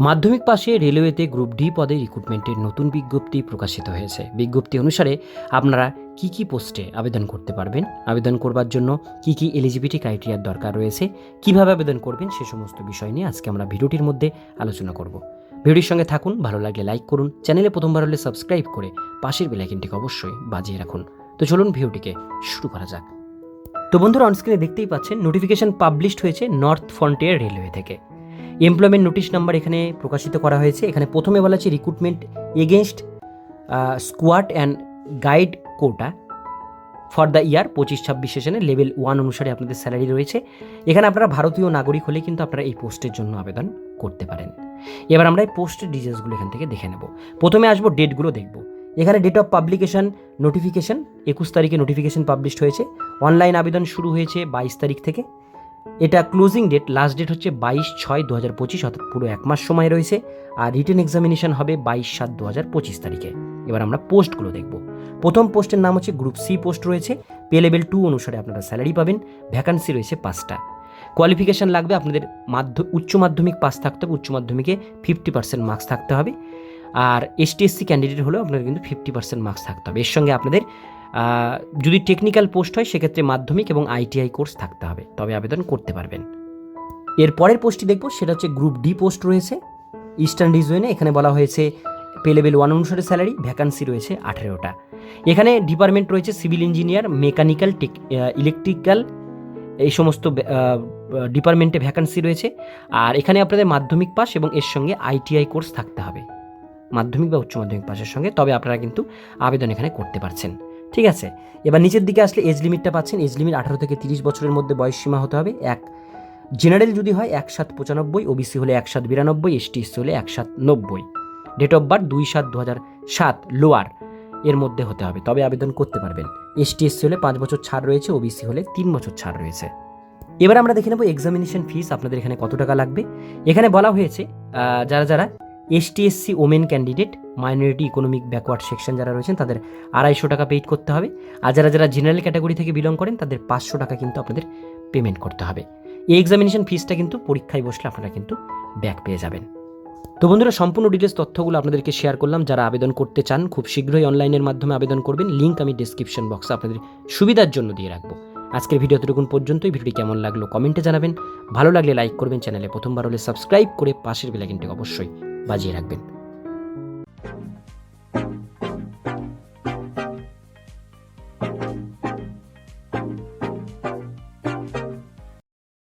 মাধ্যমিক পাশে রেলওয়েতে group D পদে রিক্রুটমেন্টের নতুন বিজ্ঞপ্তি প্রকাশিত হয়েছে। বিজ্ঞপ্তি অনুসারে আপনারা কি কি পোস্টে আবেদন করতে পারবেন? আবেদন করবার জন্য কি কি এলিজিবিলিটি ক্রাইটেরিয়ার দরকার রয়েছে? কীভাবে আবেদন করবেন? সে সমস্ত বিষয় নিয়ে আজকে আমরা ভিডিওটির মধ্যে আলোচনা করব। ভিডিওর সঙ্গে থাকুন, ভালো লাগলে লাইক করুন, চ্যানেলে প্রথমবার হলে সাবস্ক্রাইব করে পাশের বেলাইকিনটিকে অবশ্যই বাজিয়ে রাখুন। তো চলুন ভিডিওটিকে শুরু করা যাক। তো বন্ধুরা অনস্ক্রিনে দেখতেই পাচ্ছেন নোটিফিকেশন পাবলিশড হয়েছে নর্থ ফ্রন্টিয়ার রেলওয়ে থেকে। এমপ্লয়মেন্ট নোটিশ নাম্বার এখানে প্রকাশিত করা হয়েছে। এখানে প্রথমে বলা হচ্ছে recruitment against scout and guide quota for the year পঁচিশ ছাব্বিশ সেশনে লেভেল ওয়ান অনুসারে আপনাদের স্যালারি রয়েছে। এখানে আপনারা ভারতীয় নাগরিক হলে কিন্তু আপনারা এই পোস্টের জন্য আবেদন করতে পারেন। এবার আমরা এই পোস্টের ডিটেলসগুলো এখান থেকে দেখে নেব। প্রথমে আসব ডেটগুলো দেখব। এখানে ডেট অফ পাবলিকেশন নোটিফিকেশন একুশ তারিখে নোটিফিকেশন পাবলিশড হয়েছে। অনলাইন আবেদন শুরু হয়েছে বাইশ তারিখ থেকে। এটা ক্লোজিং ডেট লাস্ট ডেট হচ্ছে বাইশ ছয় দু হাজার পঁচিশ, অর্থাৎ পুরো এক মাস সময় রয়েছে, আর রিটেন এক্সামিনেশন হবে বাইশ সাত দু হাজার পঁচিশ তারিখে। এবার আমরা পোস্টগুলো দেখব। প্রথম পোস্টের নাম হচ্ছে গ্রুপ সি পোস্ট রয়েছে পে লেভেল টু অনুসারে আপনারা স্যালারি পাবেন ভ্যাকান্সি রয়েছে পাঁচটা। কোয়ালিফিকেশান লাগবে আপনাদের মাধ্য, উচ্চ মাধ্যমিক পাস থাকতে হবে, উচ্চ মাধ্যমিকে ফিফটি পার্সেন্ট মার্কস থাকতে হবে, আর এসটি এসসি ক্যান্ডিডেট হলেও আপনাদের কিন্তু ফিফটি পার্সেন্ট মার্কস থাকতে হবে। এর সঙ্গে আপনাদের যদি টেকনিক্যাল পোস্ট হয়, সেক্ষেত্রে মাধ্যমিক এবং আইটিআই কোর্স থাকতে হবে। তবে আবেদন করতে পারবেন। এর পরের পোস্টটি দেখব, সেটা হচ্ছে গ্রুপ ডি পোস্ট রয়েছে। ইস্টার্ন রিজনে এখানে বলা হয়েছে পে লেভেল ওয়ান অনুসারে স্যালারি ভ্যাকান্সি রয়েছে আঠেরোটা। এখানে ডিপার্টমেন্ট রয়েছে civil engineer mechanical tech electrical এই সমস্ত ডিপার্টমেন্টে ভ্যাকান্সি রয়েছে। আর এখানে আপনাদের মাধ্যমিক পাস এবং এর সঙ্গে আইটিআই কোর্স থাকতে হবে। মাধ্যমিক বা উচ্চ মাধ্যমিক পাসের সঙ্গে, তবে আপনারা কিন্তু আবেদন এখানে করতে পারছেন। ঠিক আছে? এবার নিচের দিকে আসলে এজ লিমিটটা পাচ্ছেন। এজ লিমিট আঠারো থেকে তিরিশ বছরের মধ্যে বয়স সীমা হতে হবে এক। জেনারেল যদি হয় এক সাত পঁচানব্বই ওবিসি হলে এক সাত বিরানব্বই এসটি এসসি হলে এক সাত নব্বই। ডেট অফ বার্থ দুই সাত দু হাজার সাত লোয়ার এর মধ্যে হতে হবে। তবে আবেদন করতে পারবেন। এসটি এসসি হলে পাঁচ বছর ছাড় রয়েছে ওবিসি হলে তিন বছর ছাড় রয়েছে। এবার আমরা দেখে নেব এক্সামিনেশন ফিস আপনাদের এখানে কত টাকা লাগবে? এখানে বলা হয়েছে যারা যারা ST SC women candidate, minority economic backward section যারা রয়েছেন, তাদের আড়াইশো টাকা পেইড করতে হবে। আর যারা যারা জেনারেল ক্যাটাগরি থেকে বিলং করেন, তাদের পাঁচশো টাকা কিন্তু আপনাদের পেমেন্ট করতে হবে। এই এক্সামিনেশন ফিসটা কিন্তু পরীক্ষায় বসলে আপনারা কিন্তু ব্যাক পেয়ে যাবেন। তো বন্ধুরা, সম্পূর্ণ ডিটেলস তথ্যগুলো আপনাদেরকে শেয়ার করলাম। যারা আবেদন করতে চান, খুব শীঘ্রই অনলাইনের মাধ্যমে আবেদন করবেন। লিঙ্ক আমি ডিসক্রিপশন বক্সে আপনাদের সুবিধার জন্য দিয়ে রাখব। আজকের ভিডিও এতটুকুন পর্যন্তই। ভিডিওটি কেমন লাগল কমেন্টে জানাবেন। ভালো লাগলে লাইক করবেন চ্যানেলে। প্রথমবার হলে সাবস্ক্রাইব করে পাশের বেলাইকনটি অবশ্যই বাজিয়ে রাখবেন।